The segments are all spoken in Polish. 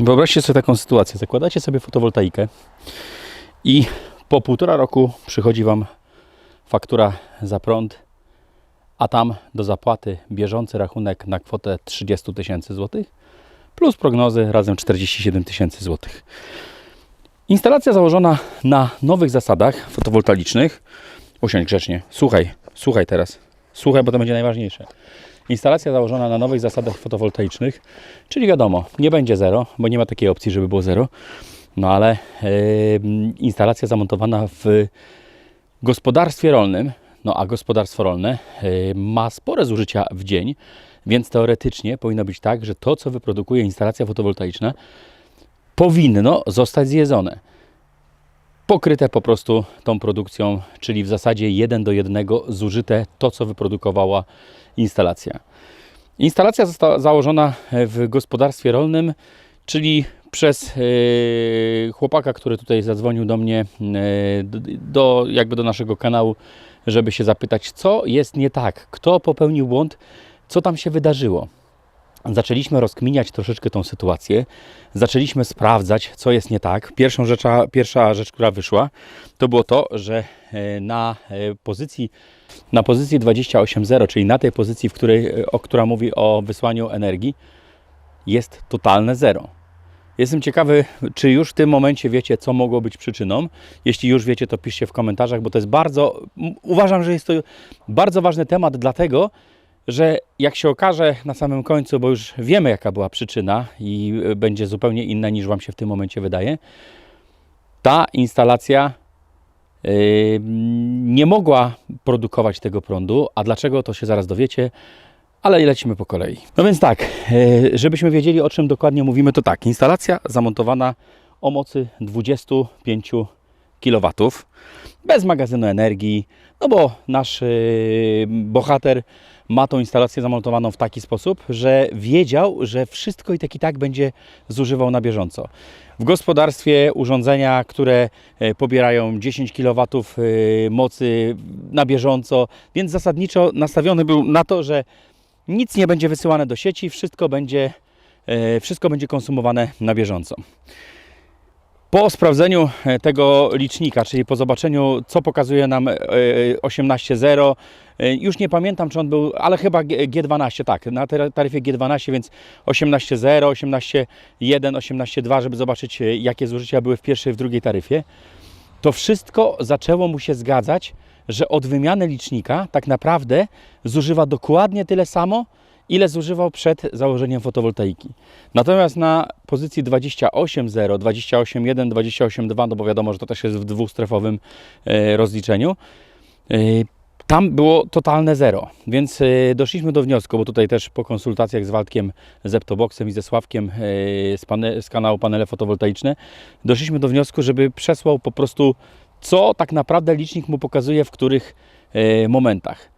Wyobraźcie sobie taką sytuację. Zakładacie sobie fotowoltaikę i po półtora roku przychodzi Wam faktura za prąd, a tam do zapłaty bieżący rachunek na kwotę 30 tysięcy złotych plus prognozy razem 47 tysięcy złotych. Instalacja założona na nowych zasadach fotowoltaicznych. Usiądź grzecznie. Słuchaj, słuchaj teraz. Słuchaj, bo to będzie najważniejsze. Instalacja założona na nowych zasadach fotowoltaicznych, czyli wiadomo, nie będzie zero, bo nie ma takiej opcji, żeby było zero. No ale yy, instalacja zamontowana w gospodarstwie rolnym, no a gospodarstwo rolne yy, ma spore zużycia w dzień, więc teoretycznie powinno być tak, że to, co wyprodukuje instalacja fotowoltaiczna, powinno zostać zjedzone. Pokryte po prostu tą produkcją, czyli w zasadzie 1 do 1 zużyte to, co wyprodukowała instalacja. Instalacja została założona w gospodarstwie rolnym, czyli przez yy, chłopaka, który tutaj zadzwonił do mnie, yy, do, jakby do naszego kanału, żeby się zapytać, co jest nie tak, kto popełnił błąd, co tam się wydarzyło. Zaczęliśmy rozkminiać troszeczkę tą sytuację, zaczęliśmy sprawdzać, co jest nie tak. Pierwszą rzecza, pierwsza rzecz, która wyszła, to było to, że e, na e, pozycji, na pozycji 28.0, czyli na tej pozycji, w której, e, o, która mówi o wysłaniu energii, jest totalne zero. Jestem ciekawy, czy już w tym momencie wiecie, co mogło być przyczyną. Jeśli już wiecie, to piszcie w komentarzach, bo to jest bardzo, uważam, że jest to bardzo ważny temat, dlatego, że jak się okaże na samym końcu, bo już wiemy jaka była przyczyna i y, będzie zupełnie inna niż Wam się w tym momencie wydaje, ta instalacja yy, nie mogła produkować tego prądu. A dlaczego, to się zaraz dowiecie, ale lecimy po kolei. No więc tak, yy, żebyśmy wiedzieli o czym dokładnie mówimy, to tak, instalacja zamontowana o mocy 25 kW, bez magazynu energii, no bo nasz yy, bohater ma tą instalację zamontowaną w taki sposób, że wiedział, że wszystko i tak i tak będzie zużywał na bieżąco. W gospodarstwie urządzenia, które e, pobierają 10 kW e, mocy na bieżąco, więc zasadniczo nastawiony był na to, że nic nie będzie wysyłane do sieci, wszystko będzie, e, wszystko będzie konsumowane na bieżąco. Po sprawdzeniu e, tego licznika, czyli po zobaczeniu, co pokazuje nam e, 18.0, e, już nie pamiętam, czy on był, ale chyba G- G12, tak, na tar- taryfie G12, więc 18.0, 18.1, 18.2, żeby zobaczyć, e, jakie zużycia były w pierwszej, w drugiej taryfie. To wszystko zaczęło mu się zgadzać, że od wymiany licznika tak naprawdę zużywa dokładnie tyle samo, ile zużywał przed założeniem fotowoltaiki. Natomiast na pozycji 28.0, 28.1, 28.2, no bo wiadomo, że to też jest w dwustrefowym e, rozliczeniu, e, tam było totalne zero, więc e, doszliśmy do wniosku, bo tutaj też po konsultacjach z Waldkiem Zeptoboxem i ze Sławkiem z, pane, z kanału Panele Fotowoltaiczne, doszliśmy do wniosku, żeby przesłał po prostu, co tak naprawdę licznik mu pokazuje w których momentach.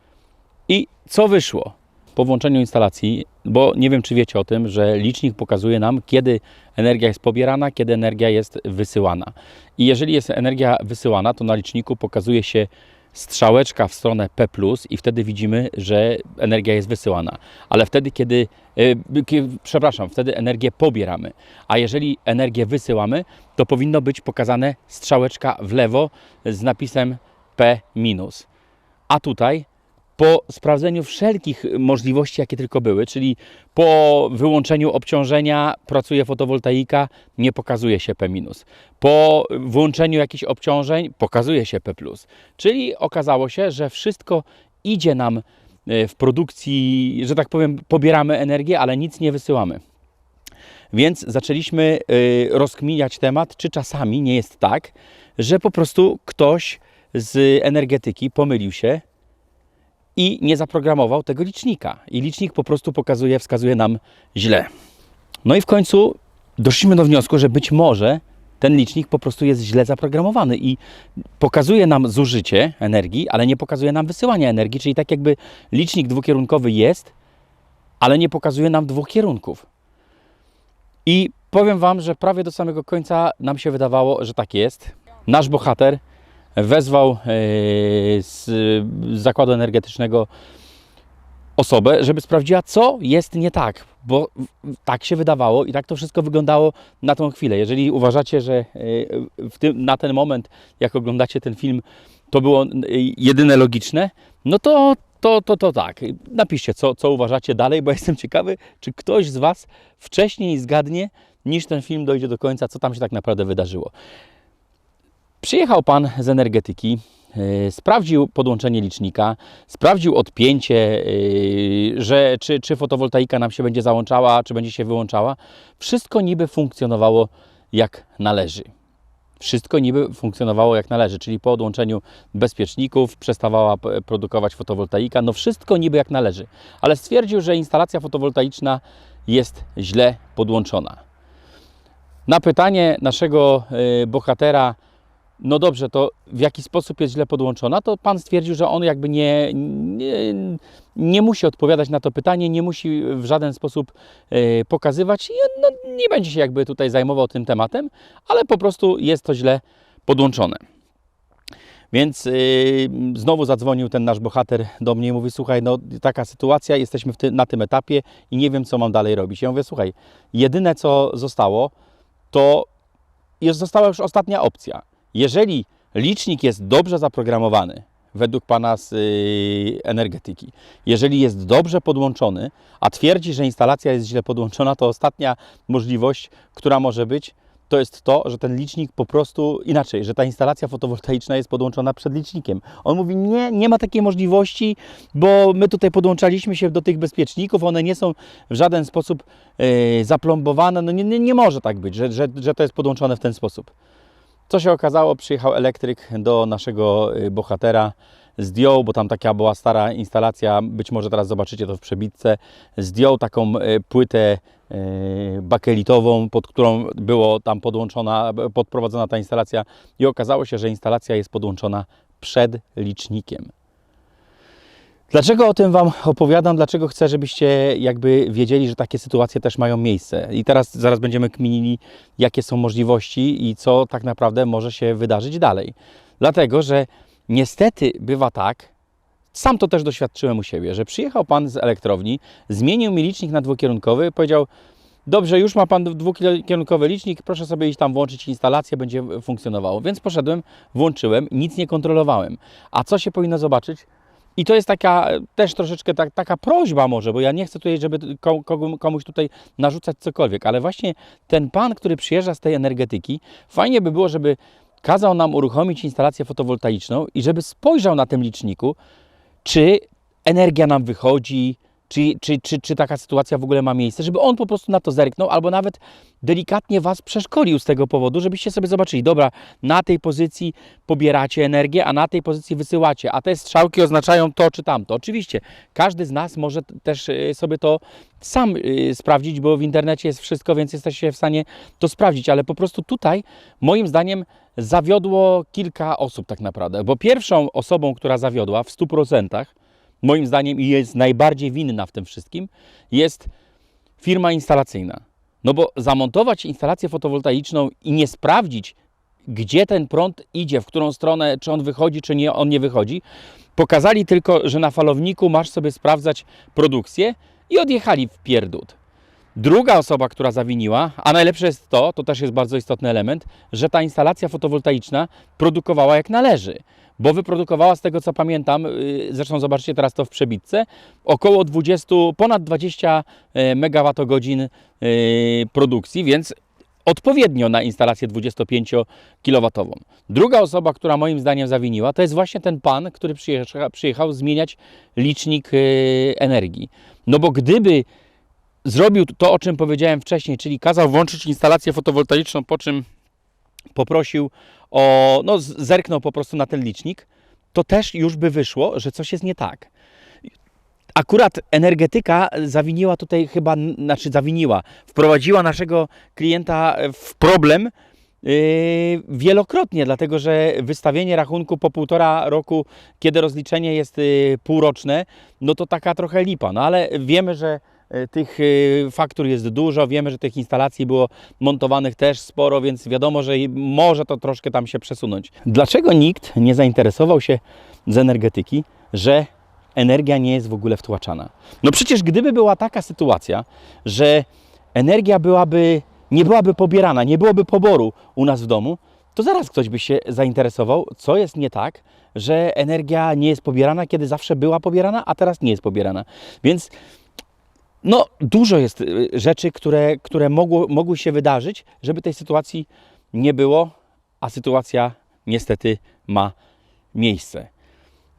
I co wyszło? Po włączeniu instalacji, bo nie wiem, czy wiecie o tym, że licznik pokazuje nam, kiedy energia jest pobierana, kiedy energia jest wysyłana. I jeżeli jest energia wysyłana, to na liczniku pokazuje się strzałeczka w stronę P, i wtedy widzimy, że energia jest wysyłana. Ale wtedy, kiedy, e, przepraszam, wtedy energię pobieramy. A jeżeli energię wysyłamy, to powinno być pokazane strzałeczka w lewo z napisem P. A tutaj po sprawdzeniu wszelkich możliwości, jakie tylko były, czyli po wyłączeniu obciążenia pracuje fotowoltaika, nie pokazuje się P-. Po włączeniu jakichś obciążeń pokazuje się P. Czyli okazało się, że wszystko idzie nam e, w produkcji, że tak powiem, pobieramy energię, ale nic nie wysyłamy. Więc zaczęliśmy y, rozkminiać temat, czy czasami nie jest tak, że po prostu ktoś z energetyki pomylił się i nie zaprogramował tego licznika. I licznik po prostu pokazuje, wskazuje nam źle. No i w końcu doszliśmy do wniosku, że być może ten licznik po prostu jest źle zaprogramowany i pokazuje nam zużycie energii, ale nie pokazuje nam wysyłania energii, czyli tak jakby licznik dwukierunkowy jest, ale nie pokazuje nam dwóch kierunków. I powiem Wam, że prawie do samego końca nam się wydawało, że tak jest. Nasz bohater wezwał e, z zakładu energetycznego osobę, żeby sprawdziła, co jest nie tak, bo tak się wydawało i tak to wszystko wyglądało na tą chwilę. Jeżeli uważacie, że w tym, na ten moment, jak oglądacie ten film, to było y, jedyne logiczne, no to, to, to, to tak. Napiszcie, co, co uważacie dalej, bo jestem ciekawy, czy ktoś z Was wcześniej zgadnie, niż ten film dojdzie do końca, co tam się tak naprawdę wydarzyło. Przyjechał pan z energetyki, yy, sprawdził podłączenie licznika, sprawdził odpięcie, yy, że czy, czy fotowoltaika nam się będzie załączała, czy będzie się wyłączała. Wszystko niby funkcjonowało jak należy. Wszystko niby funkcjonowało jak należy, czyli po odłączeniu bezpieczników przestawała produkować fotowoltaika. No wszystko niby jak należy, ale stwierdził, że instalacja fotowoltaiczna jest źle podłączona. Na pytanie naszego y, bohatera, no dobrze, to w jaki sposób jest źle podłączona, to pan stwierdził, że on jakby nie, nie, nie musi odpowiadać na to pytanie, nie musi w żaden sposób y, pokazywać i no, nie będzie się jakby tutaj zajmował tym tematem, ale po prostu jest to źle podłączone. Więc y, znowu zadzwonił ten nasz bohater do mnie i mówi: Słuchaj, no taka sytuacja, jesteśmy ty, na tym etapie i nie wiem, co mam dalej robić. Ja mówię: Słuchaj, jedyne co zostało, to jest, została już ostatnia opcja. Jeżeli licznik jest dobrze zaprogramowany, według pana z y, energetyki, jeżeli jest dobrze podłączony, a twierdzi, że instalacja jest źle podłączona, to ostatnia możliwość, która może być, to jest to, że ten licznik po prostu inaczej, że ta instalacja fotowoltaiczna jest podłączona przed licznikiem. On mówi: Nie, nie ma takiej możliwości, bo my tutaj podłączaliśmy się do tych bezpieczników, one nie są w żaden sposób e, zaplombowane. No nie, nie, nie może tak być, że, że, że to jest podłączone w ten sposób. Co się okazało, przyjechał elektryk do naszego y, bohatera, zdjął, bo tam taka była stara instalacja, być może teraz zobaczycie to w przebitce, zdjął taką y, płytę y, bakelitową, pod którą było tam podłączona, podprowadzona ta instalacja i okazało się, że instalacja jest podłączona przed licznikiem. Dlaczego o tym Wam opowiadam? Dlaczego chcę, żebyście jakby wiedzieli, że takie sytuacje też mają miejsce? I teraz zaraz będziemy kminili, jakie są możliwości i co tak naprawdę może się wydarzyć dalej. Dlatego, że niestety bywa tak, sam to też doświadczyłem u siebie, że przyjechał Pan z elektrowni, zmienił mi licznik na dwukierunkowy, powiedział, dobrze, już ma Pan dwukierunkowy licznik, proszę sobie iść tam włączyć instalację, będzie funkcjonowało. Więc poszedłem, włączyłem, nic nie kontrolowałem. A co się powinno zobaczyć? I to jest taka też troszeczkę tak, taka prośba może, bo ja nie chcę tutaj, żeby ko- komu- komuś tutaj narzucać cokolwiek, ale właśnie ten pan, który przyjeżdża z tej energetyki, fajnie by było, żeby kazał nam uruchomić instalację fotowoltaiczną i żeby spojrzał na tym liczniku, czy energia nam wychodzi, czy, czy, czy, czy taka sytuacja w ogóle ma miejsce, żeby on po prostu na to zerknął, albo nawet delikatnie Was przeszkolił z tego powodu, żebyście sobie zobaczyli, dobra, na tej pozycji pobieracie energię, a na tej pozycji wysyłacie, a te strzałki oznaczają to czy tamto. Oczywiście, każdy z nas może też y, sobie to sam y, sprawdzić, bo w internecie jest wszystko, więc jesteście w stanie to sprawdzić, ale po prostu tutaj, moim zdaniem, zawiodło kilka osób tak naprawdę, bo pierwszą osobą, która zawiodła w 100%, moim zdaniem i jest najbardziej winna w tym wszystkim, jest firma instalacyjna. No bo zamontować instalację fotowoltaiczną i nie sprawdzić, gdzie ten prąd idzie, w którą stronę, czy on wychodzi, czy nie, on nie wychodzi. Pokazali tylko, że na falowniku masz sobie sprawdzać produkcję i odjechali w pierdut. Druga osoba, która zawiniła, a najlepsze jest to, to też jest bardzo istotny element, że ta instalacja fotowoltaiczna produkowała jak należy, bo wyprodukowała z tego co pamiętam, yy, zresztą zobaczcie teraz to w przebitce, około 20, ponad 20 megawattogodzin yy, produkcji, więc odpowiednio na instalację 25 kW. Druga osoba, która moim zdaniem zawiniła, to jest właśnie ten pan, który przyjecha, przyjechał zmieniać licznik energii. No bo gdyby zrobił to, o czym powiedziałem wcześniej, czyli kazał włączyć instalację fotowoltaiczną, po czym poprosił o, no zerknął po prostu na ten licznik, to też już by wyszło, że coś jest nie tak. Akurat energetyka zawiniła tutaj chyba, znaczy zawiniła, wprowadziła naszego klienta w problem yy, wielokrotnie, dlatego że wystawienie rachunku po półtora roku, kiedy rozliczenie jest yy, półroczne, no to taka trochę lipa. No ale wiemy, że tych yy, faktur jest dużo, wiemy, że tych instalacji było montowanych też sporo, więc wiadomo, że może to troszkę tam się przesunąć. Dlaczego nikt nie zainteresował się z energetyki, że energia nie jest w ogóle wtłaczana. No przecież gdyby była taka sytuacja, że energia byłaby, nie byłaby pobierana, nie byłoby poboru u nas w domu, to zaraz ktoś by się zainteresował, co jest nie tak, że energia nie jest pobierana, kiedy zawsze była pobierana, a teraz nie jest pobierana. Więc no, dużo jest y, rzeczy, które, które mogło, mogły się wydarzyć, żeby tej sytuacji nie było, a sytuacja niestety ma miejsce.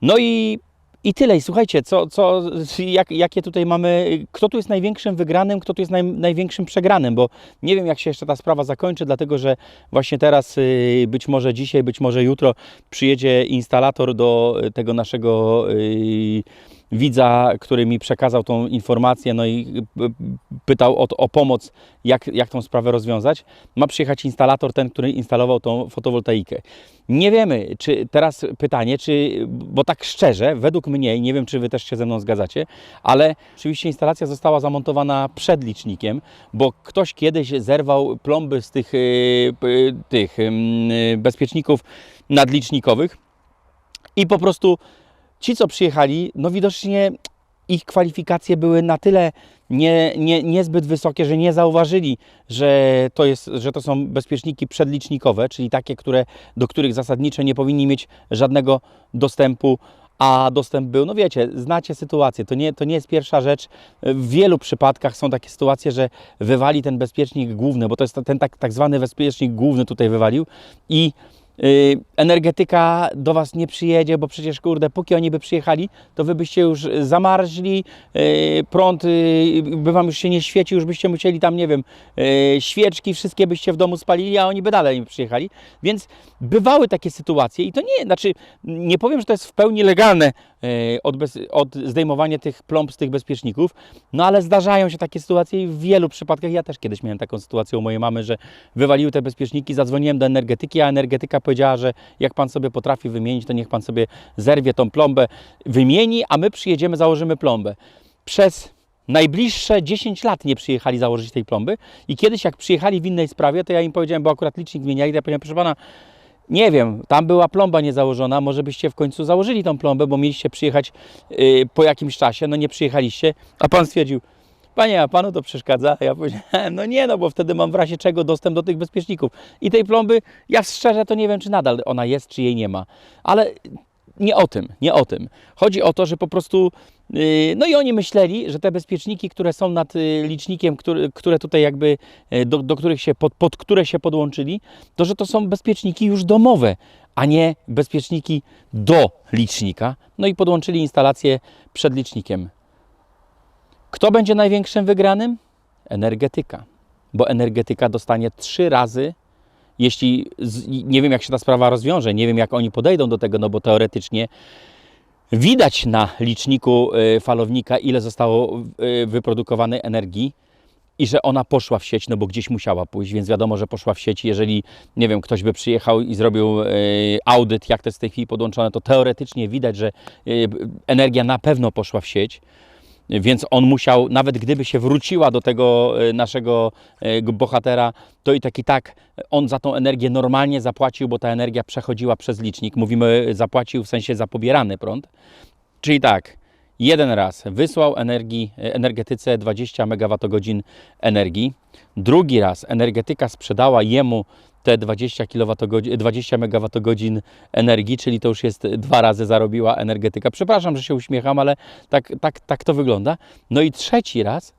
No i, i tyle. I słuchajcie, co, co, jak, jakie tutaj mamy, kto tu jest największym wygranym, kto tu jest naj, największym przegranym, bo nie wiem, jak się jeszcze ta sprawa zakończy, dlatego że właśnie teraz, y, być może dzisiaj, być może jutro przyjedzie instalator do tego naszego y, widza, który mi przekazał tą informację, no i y, pytał o, o pomoc, jak, jak tą sprawę rozwiązać. Ma przyjechać instalator, ten, który instalował tą fotowoltaikę. Nie wiemy, czy teraz pytanie, czy, bo tak szczerze, według mnie, nie wiem, czy Wy też się ze mną zgadzacie, ale oczywiście instalacja została zamontowana przed licznikiem, bo ktoś kiedyś zerwał plomby z tych, y, y, tych y, bezpieczników nadlicznikowych i po prostu ci, co przyjechali, no widocznie ich kwalifikacje były na tyle nie, nie, niezbyt wysokie, że nie zauważyli, że to, jest, że to są bezpieczniki przedlicznikowe, czyli takie, które, do których zasadniczo nie powinni mieć żadnego dostępu, a dostęp był, no wiecie, znacie sytuację, to nie, to nie jest pierwsza rzecz. W wielu przypadkach są takie sytuacje, że wywali ten bezpiecznik główny, bo to jest ten tak, tak zwany bezpiecznik główny tutaj wywalił i energetyka do Was nie przyjedzie, bo przecież kurde, póki oni by przyjechali, to Wy byście już zamarzli, yy, prąd yy, by Wam już się nie świecił, już byście musieli tam, nie wiem, świeczki wszystkie byście w domu spalili, a oni by dalej nie przyjechali. Więc bywały takie sytuacje i to nie, znaczy nie powiem, że to jest w pełni legalne od, bez, od zdejmowania tych plomb z tych bezpieczników, no ale zdarzają się takie sytuacje i w wielu przypadkach, ja też kiedyś miałem taką sytuację u mojej mamy, że wywaliły te bezpieczniki, zadzwoniłem do energetyki, a energetyka powiedziała, że jak pan sobie potrafi wymienić, to niech pan sobie zerwie tą plombę, wymieni, a my przyjedziemy, założymy plombę. Przez najbliższe 10 lat nie przyjechali założyć tej plomby i kiedyś jak przyjechali w innej sprawie, to ja im powiedziałem, bo akurat licznik zmieniali, ja powiedziałem, proszę pana, nie wiem, tam była plomba niezałożona, może byście w końcu założyli tą plombę, bo mieliście przyjechać yy, po jakimś czasie, no nie przyjechaliście, a pan stwierdził, Panie, a panu to przeszkadza? Ja powiedziałem, no nie, no bo wtedy mam w razie czego dostęp do tych bezpieczników. I tej plomby, ja szczerze to nie wiem, czy nadal ona jest, czy jej nie ma. Ale nie o tym, nie o tym. Chodzi o to, że po prostu, yy, no i oni myśleli, że te bezpieczniki, które są nad yy, licznikiem, które tutaj jakby, yy, do, do których się, pod, pod które się podłączyli, to że to są bezpieczniki już domowe, a nie bezpieczniki do licznika. No i podłączyli instalację przed licznikiem. Kto będzie największym wygranym? Energetyka. Bo energetyka dostanie trzy razy, jeśli nie wiem, jak się ta sprawa rozwiąże, nie wiem, jak oni podejdą do tego, no bo teoretycznie widać na liczniku y, falownika, ile zostało y, wyprodukowanej energii i że ona poszła w sieć, no bo gdzieś musiała pójść, więc wiadomo, że poszła w sieć. Jeżeli, nie wiem, ktoś by przyjechał i zrobił y, audyt, jak to jest w tej chwili podłączone, to teoretycznie widać, że energia na pewno poszła w sieć więc on musiał, nawet gdyby się wróciła do tego e, naszego e, bohatera, to i tak i tak on za tą energię normalnie zapłacił, bo ta energia przechodziła przez licznik. Mówimy, zapłacił w sensie za pobierany prąd. Czyli tak, jeden raz wysłał energii, e, energetyce 20 MWh energii, drugi raz energetyka sprzedała jemu te 20 kWh, 20 MWh energii, czyli to już jest dwa razy zarobiła energetyka. Przepraszam, że się uśmiecham, ale tak, tak, tak to wygląda. No i trzeci raz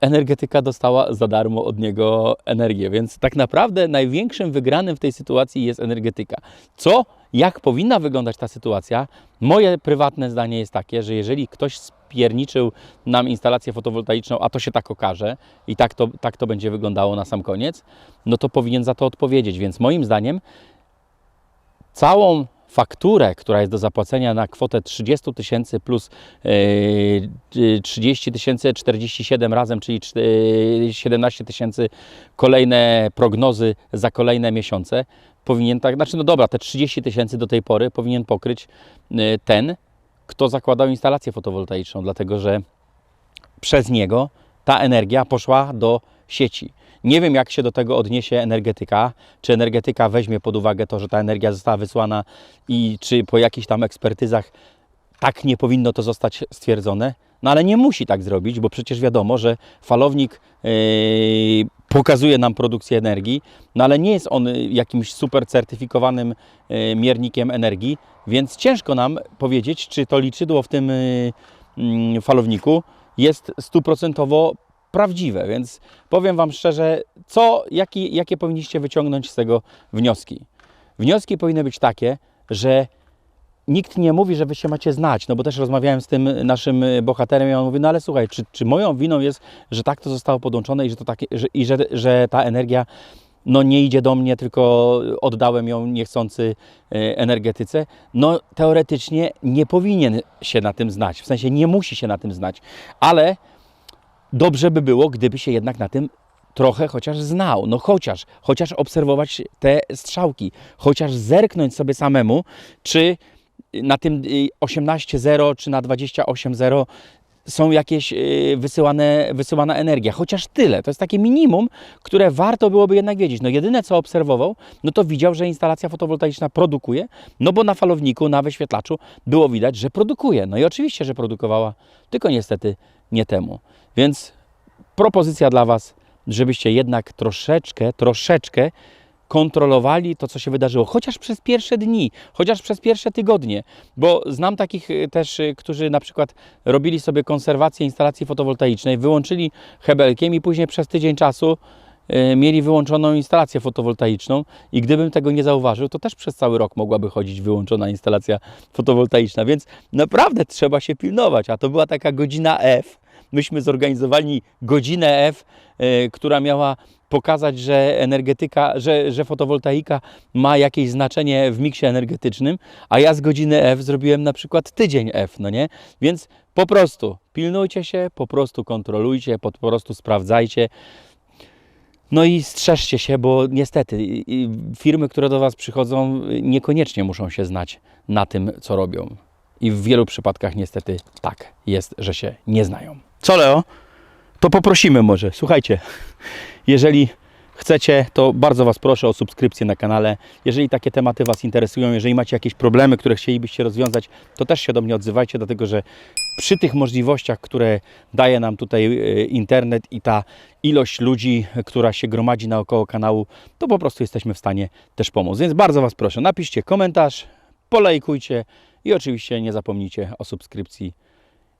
energetyka dostała za darmo od niego energię, więc tak naprawdę największym wygranym w tej sytuacji jest energetyka. Co, jak powinna wyglądać ta sytuacja? Moje prywatne zdanie jest takie, że jeżeli ktoś spierniczył nam instalację fotowoltaiczną, a to się tak okaże i tak to, tak to będzie wyglądało na sam koniec, no to powinien za to odpowiedzieć. Więc moim zdaniem całą fakturę, która jest do zapłacenia na kwotę 30 tysięcy plus 30 tysięcy 47 razem, czyli 17 tysięcy kolejne prognozy za kolejne miesiące, powinien tak, znaczy no dobra, te 30 tysięcy do tej pory powinien pokryć ten, kto zakładał instalację fotowoltaiczną, dlatego że przez niego ta energia poszła do sieci. Nie wiem, jak się do tego odniesie energetyka. Czy energetyka weźmie pod uwagę to, że ta energia została wysłana i czy po jakichś tam ekspertyzach tak nie powinno to zostać stwierdzone. No ale nie musi tak zrobić, bo przecież wiadomo, że falownik yy, pokazuje nam produkcję energii, no ale nie jest on jakimś super certyfikowanym yy, miernikiem energii, więc ciężko nam powiedzieć, czy to liczydło w tym yy, mm, falowniku jest stuprocentowo prawdziwe. Więc powiem Wam szczerze, co, jaki, jakie powinniście wyciągnąć z tego wnioski. Wnioski powinny być takie, że nikt nie mówi, że wy się macie znać, no bo też rozmawiałem z tym naszym bohaterem i on mówi, no ale słuchaj, czy, czy moją winą jest, że tak to zostało podłączone i że, to takie, że, i że, że ta energia no nie idzie do mnie, tylko oddałem ją niechcący e, energetyce. No teoretycznie nie powinien się na tym znać, w sensie nie musi się na tym znać, ale dobrze by było, gdyby się jednak na tym trochę chociaż znał, no chociaż, chociaż obserwować te strzałki, chociaż zerknąć sobie samemu, czy na tym y, 18.0 czy na 28.0 są jakieś y, wysyłane, wysyłana energia, chociaż tyle. To jest takie minimum, które warto byłoby jednak wiedzieć. No jedyne co obserwował, no to widział, że instalacja fotowoltaiczna produkuje, no bo na falowniku, na wyświetlaczu było widać, że produkuje. No i oczywiście, że produkowała, tylko niestety nie temu. Więc propozycja dla Was, żebyście jednak troszeczkę, troszeczkę kontrolowali to, co się wydarzyło, chociaż przez pierwsze dni, chociaż przez pierwsze tygodnie, bo znam takich y, też, y, którzy na przykład robili sobie konserwację instalacji fotowoltaicznej, wyłączyli hebelkiem i później przez tydzień czasu y, mieli wyłączoną instalację fotowoltaiczną i gdybym tego nie zauważył, to też przez cały rok mogłaby chodzić wyłączona instalacja fotowoltaiczna, więc naprawdę trzeba się pilnować, a to była taka godzina F, myśmy zorganizowali godzinę F, y, która miała pokazać, że energetyka, że, że fotowoltaika ma jakieś znaczenie w miksie energetycznym, a ja z godziny F zrobiłem na przykład tydzień F, no nie? Więc po prostu pilnujcie się, po prostu kontrolujcie, po prostu sprawdzajcie. No i strzeżcie się, bo niestety firmy, które do Was przychodzą, niekoniecznie muszą się znać na tym, co robią. I w wielu przypadkach niestety tak jest, że się nie znają. Co Leo? To poprosimy może. Słuchajcie, jeżeli chcecie, to bardzo Was proszę o subskrypcję na kanale. Jeżeli takie tematy Was interesują, jeżeli macie jakieś problemy, które chcielibyście rozwiązać, to też się do mnie odzywajcie, dlatego że przy tych możliwościach, które daje nam tutaj e, internet i ta ilość ludzi, która się gromadzi naokoło kanału, to po prostu jesteśmy w stanie też pomóc. Więc bardzo Was proszę, napiszcie komentarz, polajkujcie i oczywiście nie zapomnijcie o subskrypcji.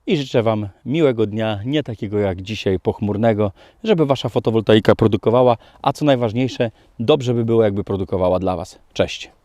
I życzę Wam miłego dnia, nie takiego jak dzisiaj pochmurnego, żeby Wasza fotowoltaika produkowała, a co najważniejsze, dobrze by było, jakby produkowała dla Was. Cześć!